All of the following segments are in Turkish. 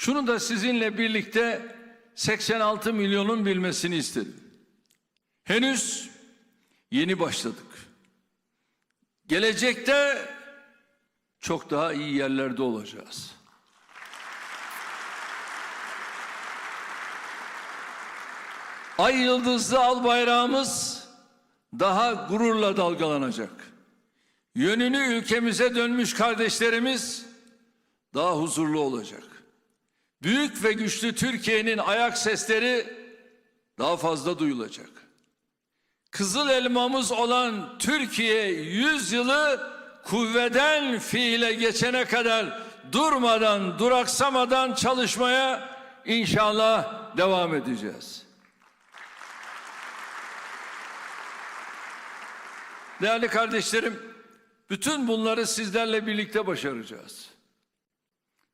Şunu da sizinle birlikte 86 milyonun bilmesini istedim. Henüz yeni başladık. Gelecekte çok daha iyi yerlerde olacağız. Ay yıldızlı al bayrağımız daha gururla dalgalanacak. Yönünü ülkemize dönmüş kardeşlerimiz daha huzurlu olacak. Büyük ve güçlü Türkiye'nin ayak sesleri daha fazla duyulacak. Kızıl elmamız olan Türkiye yüzyılı kuvveden fiile geçene kadar durmadan, duraksamadan çalışmaya inşallah devam edeceğiz. Değerli kardeşlerim, bütün bunları sizlerle birlikte başaracağız.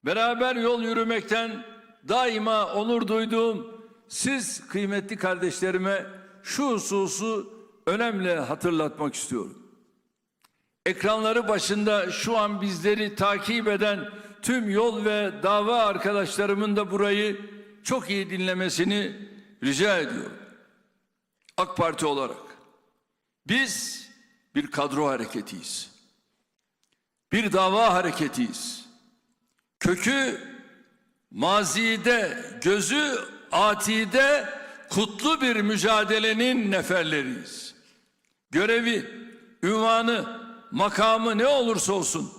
Beraber yol yürümekten daima onur duyduğum siz kıymetli kardeşlerime şu hususu önemli hatırlatmak istiyorum. Ekranları başında şu an bizleri takip eden tüm yol ve dava arkadaşlarımın da burayı çok iyi dinlemesini rica ediyorum. AK Parti olarak biz bir kadro hareketiyiz. Bir dava hareketiyiz. Kökü mazide, gözü atide kutlu bir mücadelenin neferleriyiz. Görevi, ünvanı, makamı ne olursa olsun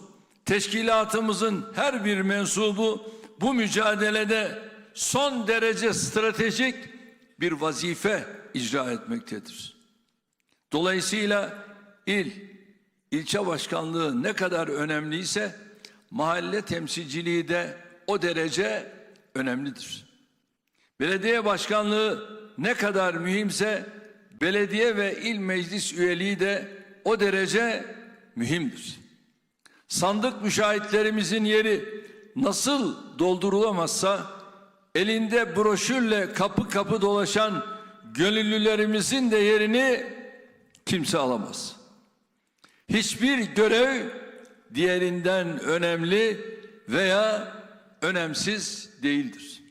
teşkilatımızın her bir mensubu bu mücadelede son derece stratejik bir vazife icra etmektedir. Dolayısıyla il, ilçe başkanlığı ne kadar önemliyse mahalle temsilciliği de o derece önemlidir. Belediye başkanlığı ne kadar mühimse belediye ve il meclis üyeliği de o derece mühimdir. Sandık müşahitlerimizin yeri nasıl doldurulamazsa elinde broşürle kapı kapı dolaşan gönüllülerimizin de yerini kimse alamaz. Hiçbir görev diğerinden önemli veya önemsiz değildir.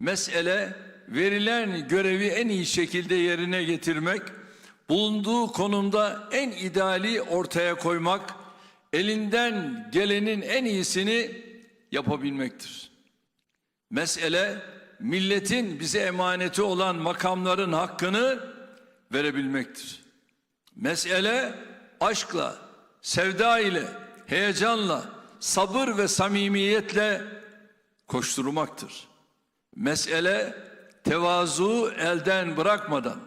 Mesele verilen görevi en iyi şekilde yerine getirmek, bulunduğu konumda en ideali ortaya koymak, elinden gelenin en iyisini yapabilmektir. Mesele milletin bize emaneti olan makamların hakkını verebilmektir. Mesele aşkla, sevda ile, heyecanla, sabır ve samimiyetle koşturmaktır. Mesele tevazu elden bırakmadan,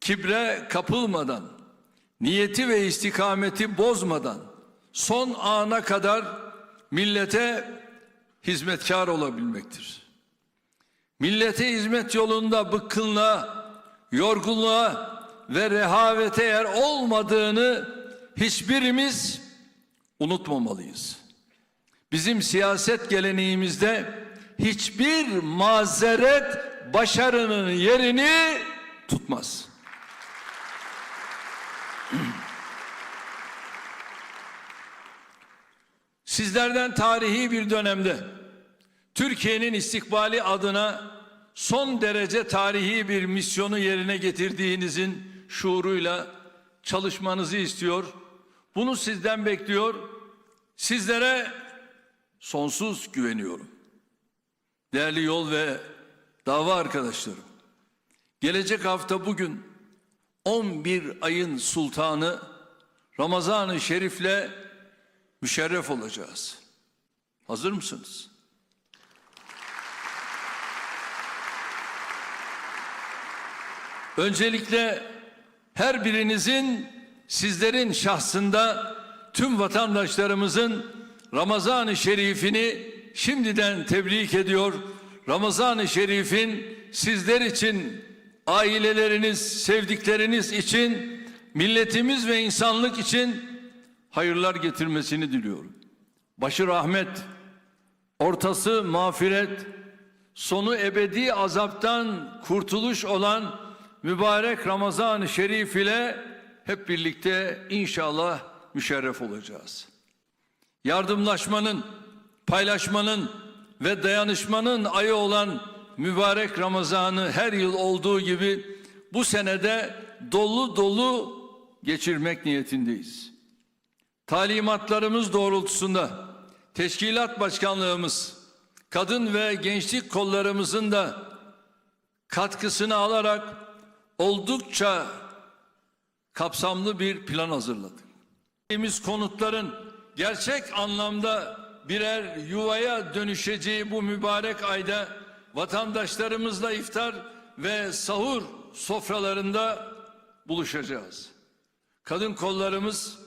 kibre kapılmadan, niyeti ve istikameti bozmadan son ana kadar millete hizmetkar olabilmektir. Millete hizmet yolunda bıkkınlığa, yorgunluğa ve rehavete yer olmadığını hiçbirimiz unutmamalıyız. Bizim siyaset geleneğimizde hiçbir mazeret başarının yerini tutmaz. Sizlerden tarihi bir dönemde Türkiye'nin istikbali adına son derece tarihi bir misyonu yerine getirdiğinizin şuuruyla çalışmanızı istiyor. Bunu sizden bekliyor. Sizlere sonsuz güveniyorum. Değerli yol ve dava arkadaşlarım. Gelecek hafta bugün 11 ayın sultanı Ramazan-ı Şerif'le müşerref olacağız. Hazır mısınız? Öncelikle her birinizin sizlerin şahsında tüm vatandaşlarımızın Ramazan-ı Şerif'ini şimdiden tebrik ediyor. Ramazan-ı Şerif'in sizler için, aileleriniz, sevdikleriniz için, milletimiz ve insanlık için hayırlar getirmesini diliyorum. Başı rahmet, ortası mağfiret, sonu ebedi azaptan kurtuluş olan mübarek Ramazan-ı Şerif ile hep birlikte inşallah müşerref olacağız. Yardımlaşmanın, paylaşmanın, ve dayanışmanın ayı olan mübarek Ramazan'ı her yıl olduğu gibi bu senede dolu dolu geçirmek niyetindeyiz. Talimatlarımız doğrultusunda teşkilat başkanlığımız, kadın ve gençlik kollarımızın da katkısını alarak oldukça kapsamlı bir plan hazırladık. Biz konutların gerçek anlamda birer yuvaya dönüşeceği bu mübarek ayda vatandaşlarımızla iftar ve sahur sofralarında buluşacağız. Kadın kollarımız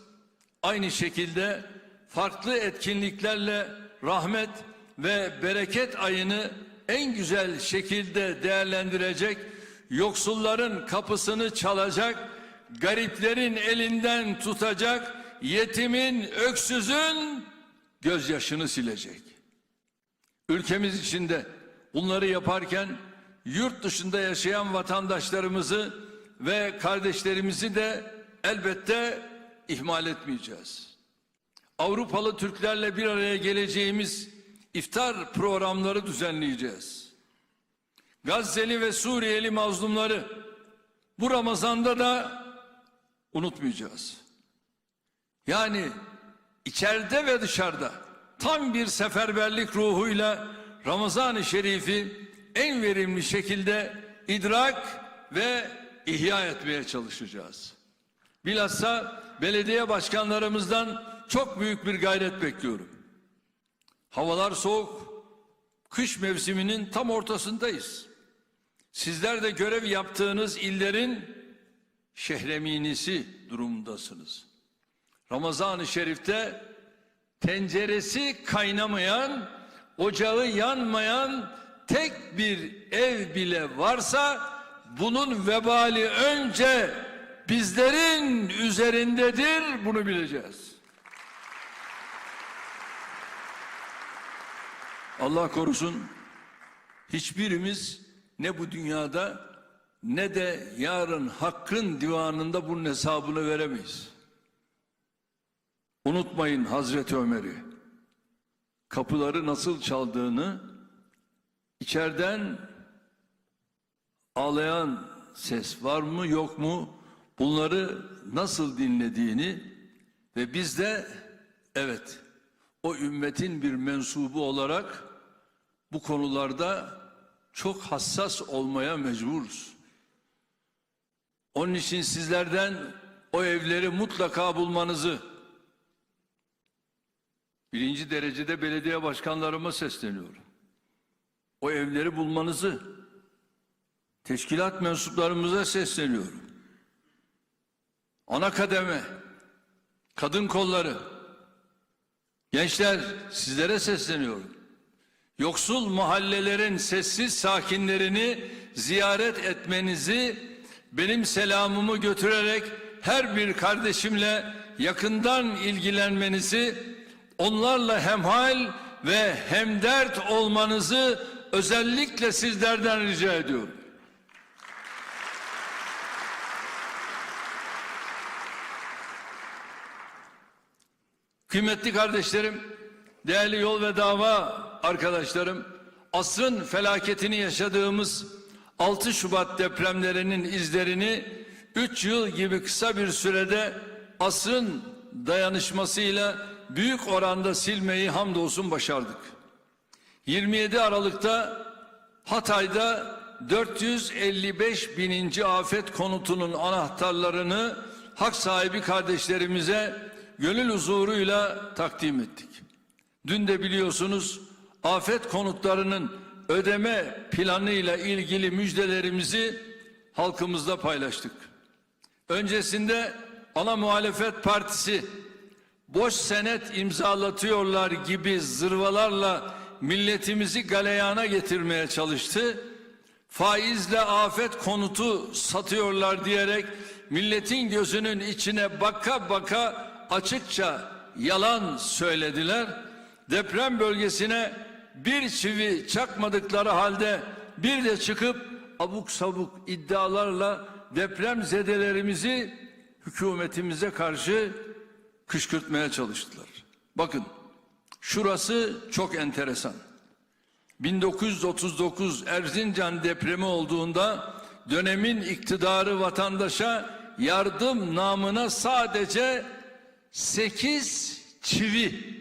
aynı şekilde farklı etkinliklerle rahmet ve bereket ayını en güzel şekilde değerlendirecek, yoksulların kapısını çalacak, gariplerin elinden tutacak, yetimin, öksüzün gözyaşını silecek. Ülkemiz içinde bunları yaparken yurt dışında yaşayan vatandaşlarımızı ve kardeşlerimizi de elbette ihmal etmeyeceğiz. Avrupalı Türklerle bir araya geleceğimiz iftar programları düzenleyeceğiz. Gazze'li ve Suriyeli mazlumları bu Ramazan'da da unutmayacağız. Yani içeride ve dışarıda tam bir seferberlik ruhuyla Ramazan-ı Şerif'i en verimli şekilde idrak ve ihya etmeye çalışacağız. Bilhassa belediye başkanlarımızdan çok büyük bir gayret bekliyorum. Havalar soğuk. Kış mevsiminin tam ortasındayız. Sizler de görev yaptığınız illerin şehreminisi durumundasınız. Ramazan-ı Şerif'te tenceresi kaynamayan, ocağı yanmayan tek bir ev bile varsa bunun vebali önce bizlerin üzerindedir bunu bileceğiz. Allah korusun hiçbirimiz ne bu dünyada ne de yarın hakkın divanında bunun hesabını veremeyiz. Unutmayın Hazreti Ömer'i. Kapıları nasıl çaldığını, içeriden ağlayan ses var mı yok mu bunları nasıl dinlediğini ve biz de evet o ümmetin bir mensubu olarak bu konularda çok hassas olmaya mecburuz. Onun için sizlerden o evleri mutlaka bulmanızı birinci derecede belediye başkanlarıma sesleniyorum. O evleri bulmanızı teşkilat mensuplarımıza sesleniyorum. Ana kademe, kadın kolları, gençler sizlere sesleniyorum. Yoksul mahallelerin sessiz sakinlerini ziyaret etmenizi benim selamımı götürerek her bir kardeşimle yakından ilgilenmenizi, onlarla hemhal ve hemdert olmanızı özellikle sizlerden rica ediyorum. Kıymetli kardeşlerim, değerli yol ve dava arkadaşlarım, asrın felaketini yaşadığımız 6 Şubat depremlerinin izlerini 3 yıl gibi kısa bir sürede asrın dayanışmasıyla büyük oranda silmeyi hamdolsun başardık. 27 Aralık'ta Hatay'da 455 bininci afet konutunun anahtarlarını hak sahibi kardeşlerimize gönül huzuruyla takdim ettik. Dün de biliyorsunuz afet konutlarının ödeme planıyla ilgili müjdelerimizi halkımızla paylaştık. Öncesinde ana muhalefet partisi boş senet imzalatıyorlar gibi zırvalarla milletimizi galeyana getirmeye çalıştı. Faizle afet konutu satıyorlar diyerek milletin gözünün içine baka baka açıkça yalan söylediler. Deprem bölgesine bir çivi çakmadıkları halde bir de çıkıp abuk sabuk iddialarla deprem zedelerimizi hükümetimize karşı kışkırtmaya çalıştılar. Bakın şurası çok enteresan. 1939 Erzincan depremi olduğunda dönemin iktidarı vatandaşa yardım namına sadece 8 çivi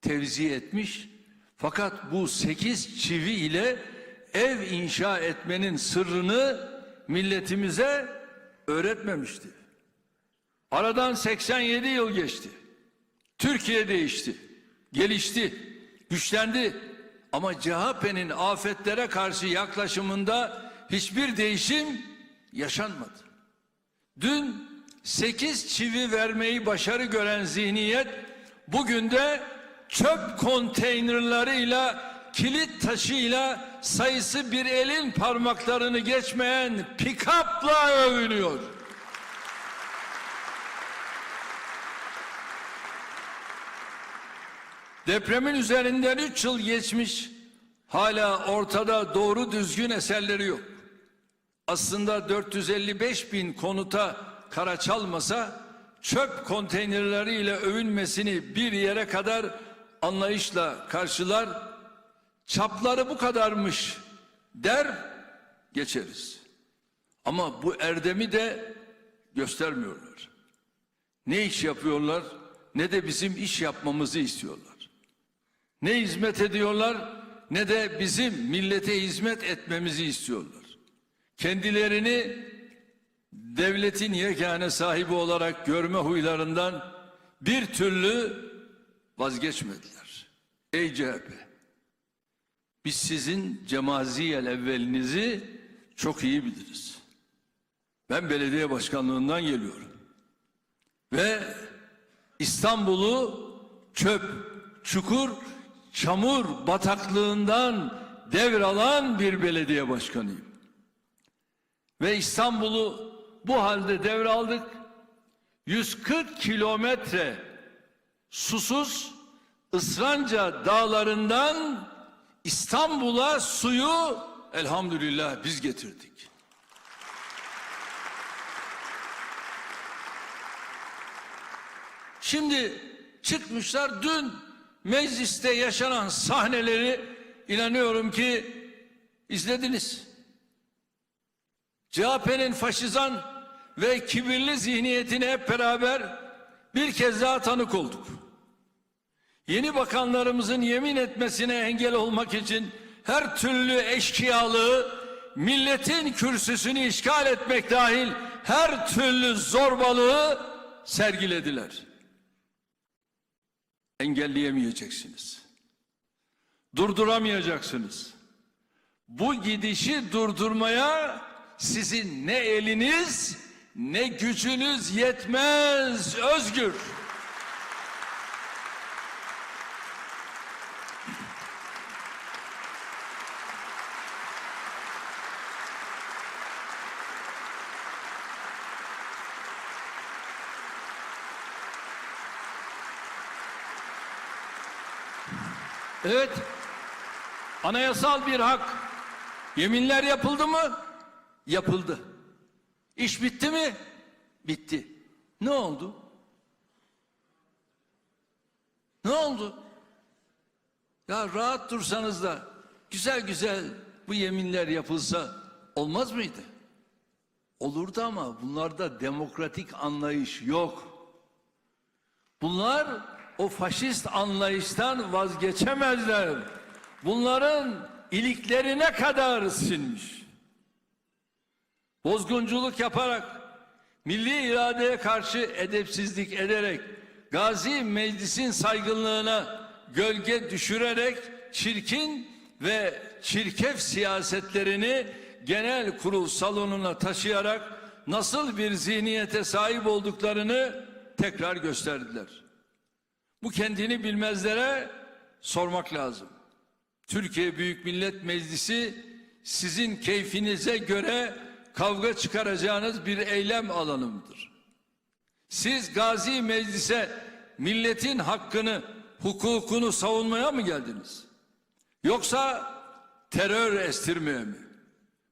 tevzi etmiş. Fakat bu 8 çivi ile ev inşa etmenin sırrını milletimize öğretmemişti. Aradan 87 yıl geçti. Türkiye değişti, gelişti, güçlendi. Ama CHP'nin afetlere karşı yaklaşımında hiçbir değişim yaşanmadı. Dün 8 çivi vermeyi başarı gören zihniyet bugün de çöp konteynerlarıyla kilit taşıyla sayısı bir elin parmaklarını geçmeyen pikapla övünüyor. Depremin üzerinden 3 yıl geçmiş hala ortada doğru düzgün eserleri yok. Aslında 455 bin konuta kara çalmasa çöp konteynerleriyle övünmesini bir yere kadar anlayışla karşılar. Çapları bu kadarmış der geçeriz. Ama bu erdemi de göstermiyorlar. Ne iş yapıyorlar ne de bizim iş yapmamızı istiyorlar. Ne hizmet ediyorlar ne de bizim millete hizmet etmemizi istiyorlar. Kendilerini devletin yegane sahibi olarak görme huylarından bir türlü vazgeçmediler. Ey CHP! Biz sizin cemaziyel evvelinizi çok iyi biliriz. Ben belediye başkanlığından geliyorum. Ve İstanbul'u çöp, çukur, çamur bataklığından devralan bir belediye başkanıyım. Ve İstanbul'u bu halde devraldık. 140 kilometre susuz ısranca dağlarından İstanbul'a suyu elhamdülillah biz getirdik. Şimdi çıkmışlar dün mecliste yaşanan sahneleri inanıyorum ki izlediniz. CHP'nin faşizan ve kibirli zihniyetine hep beraber bir kez daha tanık olduk. Yeni bakanlarımızın yemin etmesine engel olmak için her türlü eşkıyalığı, milletin kürsüsünü işgal etmek dahil her türlü zorbalığı sergilediler. Engelleyemeyeceksiniz. Durduramayacaksınız. Bu gidişi durdurmaya sizin ne eliniz ne gücünüz yetmez özgür. Evet. Anayasal bir hak. Yeminler yapıldı mı? Yapıldı. İş bitti mi? Bitti. Ne oldu? Ne oldu? Ya rahat dursanız da güzel güzel bu yeminler yapılsa olmaz mıydı? Olurdu ama bunlarda demokratik anlayış yok. Bunlar o faşist anlayıştan vazgeçemezler. Bunların iliklerine kadar sinmiş. Bozgunculuk yaparak, milli iradeye karşı edepsizlik ederek, Gazi Meclis'in saygınlığına gölge düşürerek çirkin ve çirkef siyasetlerini genel kurul salonuna taşıyarak nasıl bir zihniyete sahip olduklarını tekrar gösterdiler. Bu kendini bilmezlere sormak lazım. Türkiye Büyük Millet Meclisi sizin keyfinize göre kavga çıkaracağınız bir eylem alanımdır. Siz Gazi Meclis'e milletin hakkını, hukukunu savunmaya mı geldiniz? Yoksa terör estirmeye mi?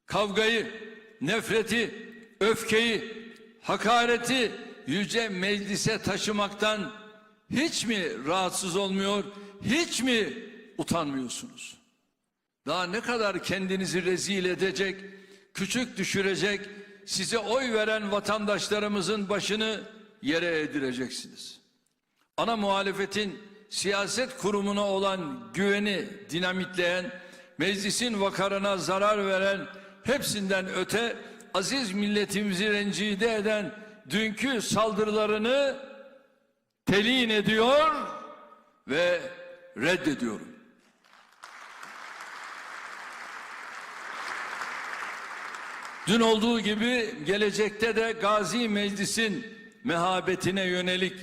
Kavgayı, nefreti, öfkeyi, hakareti yüce meclise taşımaktan hiç mi rahatsız olmuyor, hiç mi utanmıyorsunuz? Daha ne kadar kendinizi rezil edecek, küçük düşürecek, size oy veren vatandaşlarımızın başını yere eğdireceksiniz? Ana muhalefetin siyaset kurumuna olan güveni dinamitleyen, meclisin vakarına zarar veren, hepsinden öte aziz milletimizi rencide eden dünkü saldırılarını telin ediyor ve reddediyorum. Dün olduğu gibi gelecekte de Gazi Meclis'in mehabetine yönelik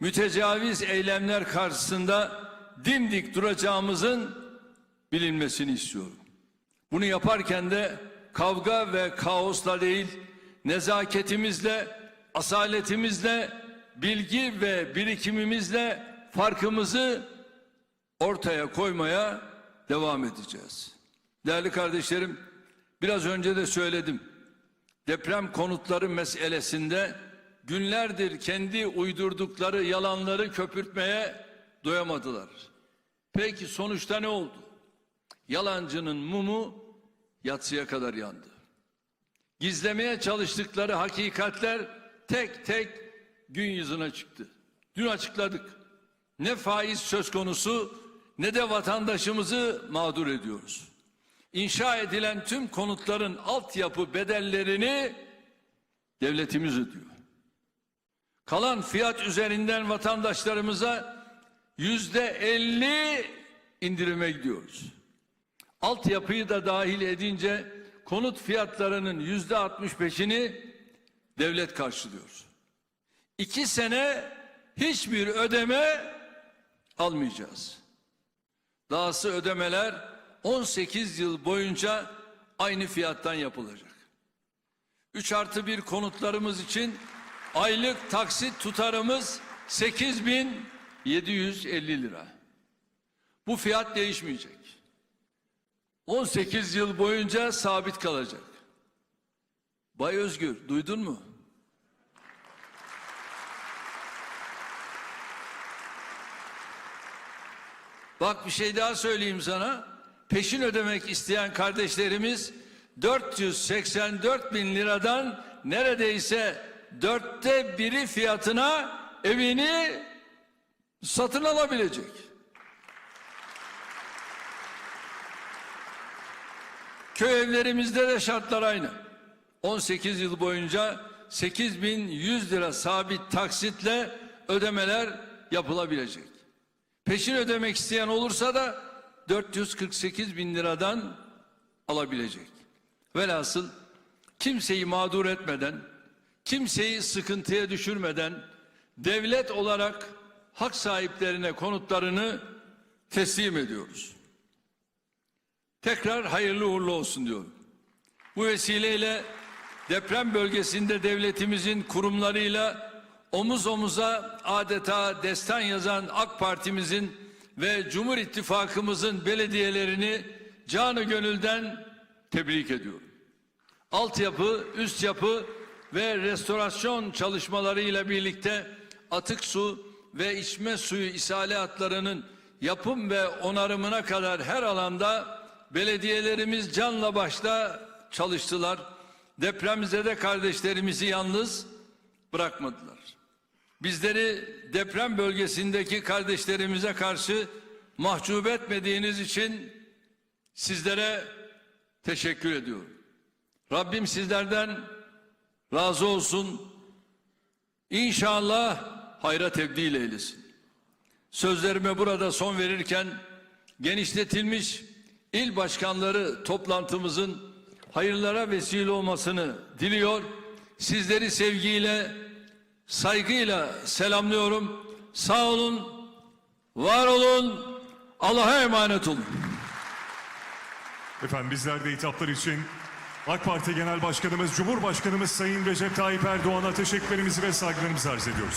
mütecaviz eylemler karşısında dimdik duracağımızın bilinmesini istiyorum. Bunu yaparken de kavga ve kaosla değil, nezaketimizle, asaletimizle, bilgi ve birikimimizle farkımızı ortaya koymaya devam edeceğiz. Değerli kardeşlerim, biraz önce de söyledim. Deprem konutları meselesinde günlerdir kendi uydurdukları yalanları köpürtmeye doyamadılar. Peki sonuçta ne oldu? Yalancının mumu yatsıya kadar yandı. Gizlemeye çalıştıkları hakikatler tek tek gün yüzüne çıktı. Dün açıkladık. Ne faiz söz konusu ne de vatandaşımızı mağdur ediyoruz. İnşa edilen tüm konutların altyapı bedellerini devletimiz ödüyor. Kalan fiyat üzerinden vatandaşlarımıza yüzde elli indirime gidiyoruz. Altyapıyı da dahil edince konut fiyatlarının yüzde altmış beşini devlet karşılıyor. İki sene hiçbir ödeme almayacağız. Dahası ödemeler 18 yıl boyunca aynı fiyattan yapılacak. 3 artı 1 konutlarımız için aylık taksit tutarımız 8750 lira. Bu fiyat değişmeyecek. 18 yıl boyunca sabit kalacak. Bay Özgür duydun mu? Bak bir şey daha söyleyeyim sana. Peşin ödemek isteyen kardeşlerimiz 484 bin liradan neredeyse dörtte biri fiyatına evini satın alabilecek. Köy evlerimizde de şartlar aynı. 18 yıl boyunca 8100 lira sabit taksitle ödemeler yapılabilecek. Peşin ödemek isteyen olursa da 448 bin liradan alabilecek. Velhasıl kimseyi mağdur etmeden, kimseyi sıkıntıya düşürmeden devlet olarak hak sahiplerine konutlarını teslim ediyoruz. Tekrar hayırlı uğurlu olsun diyorum. Bu vesileyle deprem bölgesinde devletimizin kurumlarıyla omuz omuza adeta destan yazan AK Parti'mizin ve Cumhur İttifakımızın belediyelerini canı gönülden tebrik ediyorum. Altyapı, üst yapı ve restorasyon çalışmalarıyla birlikte atık su ve içme suyu ishalatlarının yapım ve onarımına kadar her alanda belediyelerimiz canla başla çalıştılar. Depremzede kardeşlerimizi yalnız bırakmadılar. Bizleri deprem bölgesindeki kardeşlerimize karşı mahcup etmediğiniz için sizlere teşekkür ediyorum. Rabbim sizlerden razı olsun. İnşallah hayra tebdil eylesin. Sözlerime burada son verirken genişletilmiş il başkanları toplantımızın hayırlara vesile olmasını diliyor. Sizleri sevgiyle, saygıyla selamlıyorum. Sağ olun, var olun, Allah'a emanet olun. Efendim bizler de hitaplar için AK Parti Genel Başkanımız, Cumhurbaşkanımız Sayın Recep Tayyip Erdoğan'a teşekkürlerimizi ve saygılarımızı arz ediyoruz.